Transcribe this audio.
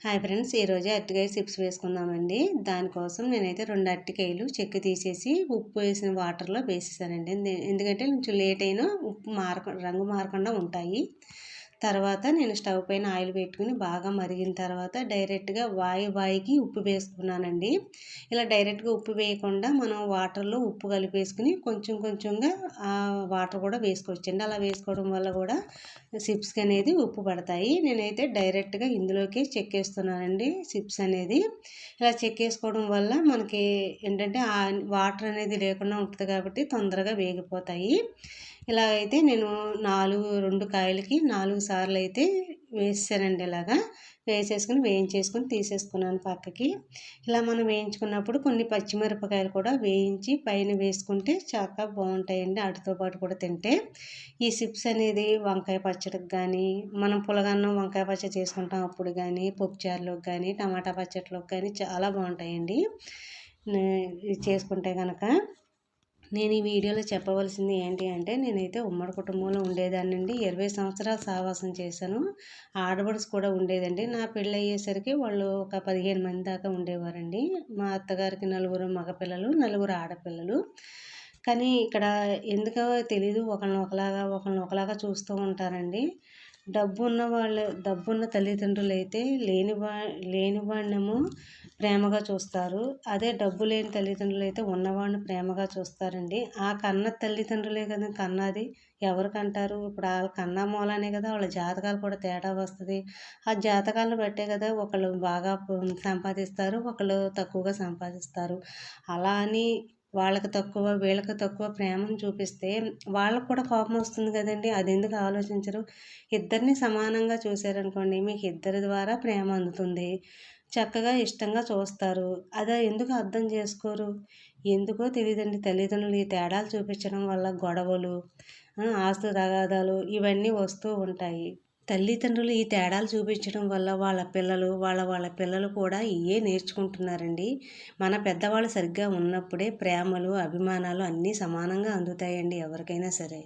Hi friends ఈరోజు అరటికాయ chips వేసుకుందామండి. దానికోసం నేనైతే రెండు అరటికాయలు చెక్కు తీసేసి ఉప్పు వేసిన వాటర్లో వేసేసానండి. ఎందుకంటే కొంచెం లేట్ అయినా ఉప్పు మారక రంగు మారకుండా ఉంటాయి. తర్వాత నేను స్టవ్ పైన ఆయిల్ పెట్టుకుని బాగా మరిగిన తర్వాత డైరెక్ట్గా వాయి వాయికి ఉప్పు వేసుకున్నానండి ఇలా డైరెక్ట్గా ఉప్పు వేయకుండా మనం వాటర్లో ఉప్పు కలిపేసుకుని కొంచెం కొంచెంగా ఆ వాటర్ కూడా వేసుకోవచ్చండి. అలా వేసుకోవడం వల్ల కూడా సిప్స్కి అనేది ఉప్పు పడతాయి. నేనైతే డైరెక్ట్గా ఇందులోకి చెక్కేస్తున్నానండి సిప్స్ అనేది. ఇలా చెక్కేసుకోవడం వల్ల మనకి ఏంటంటే ఆ వాటర్ అనేది లేకుండా ఉంటుంది కాబట్టి తొందరగా వేగిపోతాయి. ఇలాగైతే అయితే నేను నాలుగు రెండు కాయలకి నాలుగు సార్లు అయితే వేసానండి ఇలాగా. వేసేసుకుని వేయించేసుకుని తీసేసుకున్నాను పక్కకి. ఇలా మనం వేయించుకున్నప్పుడు కొన్ని పచ్చిమిరపకాయలు కూడా వేయించి పైన వేసుకుంటే చాలా బాగుంటాయండి. వాటితో పాటు కూడా తింటే ఈ సిప్స్ అనేది వంకాయ పచ్చడికి కానీ మనం పులగన్నం వంకాయ పచ్చడి చేసుకుంటాం అప్పుడు కానీ పప్పుచారులోకి కానీ టమాటా పచ్చడిలోకి కానీ చాలా బాగుంటాయండి. చేసుకుంటే కనుక నేను ఈ వీడియోలో చెప్పవలసింది ఏంటి అంటే నేనైతే ఉమ్మడి కుటుంబంలో ఉండేదాన్నండి. ఇరవై సంవత్సరాలు సావాసం చేశాను. ఆడబడుసు కూడా ఉండేదండి. నా పెళ్ళి అయ్యేసరికి వాళ్ళు ఒక పదిహేను మంది దాకా ఉండేవారండి. మా అత్తగారికి నలుగురు మగపిల్లలు నలుగురు ఆడపిల్లలు. కానీ ఇక్కడ ఎందుకో తెలీదు. ఒకళ్ళని ఒకలాగా ఒకరిని ఒకలాగా చూస్తూ ఉంటారండి. డబ్బున్న వాళ్ళు డబ్బున్న తల్లిదండ్రులు అయితే లేని వా లేని ప్రేమగా చూస్తారు. అదే డబ్బు లేని తల్లిదండ్రులు అయితే ఉన్నవాడిని ప్రేమగా చూస్తారండి. ఆ కన్న తల్లిదండ్రులే కదా కన్నది. ఎవరికంటారు? ఇప్పుడు వాళ్ళ కన్నా మూలానే కదా వాళ్ళ జాతకాలు కూడా తేడా వస్తుంది. ఆ జాతకాలను బట్టే కదా ఒకళ్ళు బాగా సంపాదిస్తారు ఒకళ్ళు తక్కువగా సంపాదిస్తారు. అలా అని వాళ్ళకి తక్కువ వీళ్ళకి తక్కువ ప్రేమను చూపిస్తే వాళ్ళకు కూడా కోపం వస్తుంది కదండి. అది ఎందుకు ఆలోచించరు? ఇద్దరిని సమానంగా చూశారనుకోండి మీకు ఇద్దరి ద్వారా ప్రేమ అందుతుంది. చక్కగా ఇష్టంగా చూస్తారు. అదే ఎందుకు అర్థం చేసుకోరు? ఎందుకో తెలియదండి తల్లిదండ్రులు ఈ తేడాలు చూపించడం వల్ల గొడవలు ఆస్తు తగాదాలు ఇవన్నీ వస్తూ ఉంటాయి. తల్లిదండ్రులు ఈ తేడాలు చూపించడం వల్ల వాళ్ళ పిల్లలు వాళ్ళ వాళ్ళ పిల్లలు కూడా ఇవే నేర్చుకుంటున్నారండి. మన పెద్దవాళ్ళు సరిగ్గా ఉన్నప్పుడే ప్రేమలు అభిమానాలు అన్నీ సమానంగా అందుతాయండి ఎవరికైనా సరే.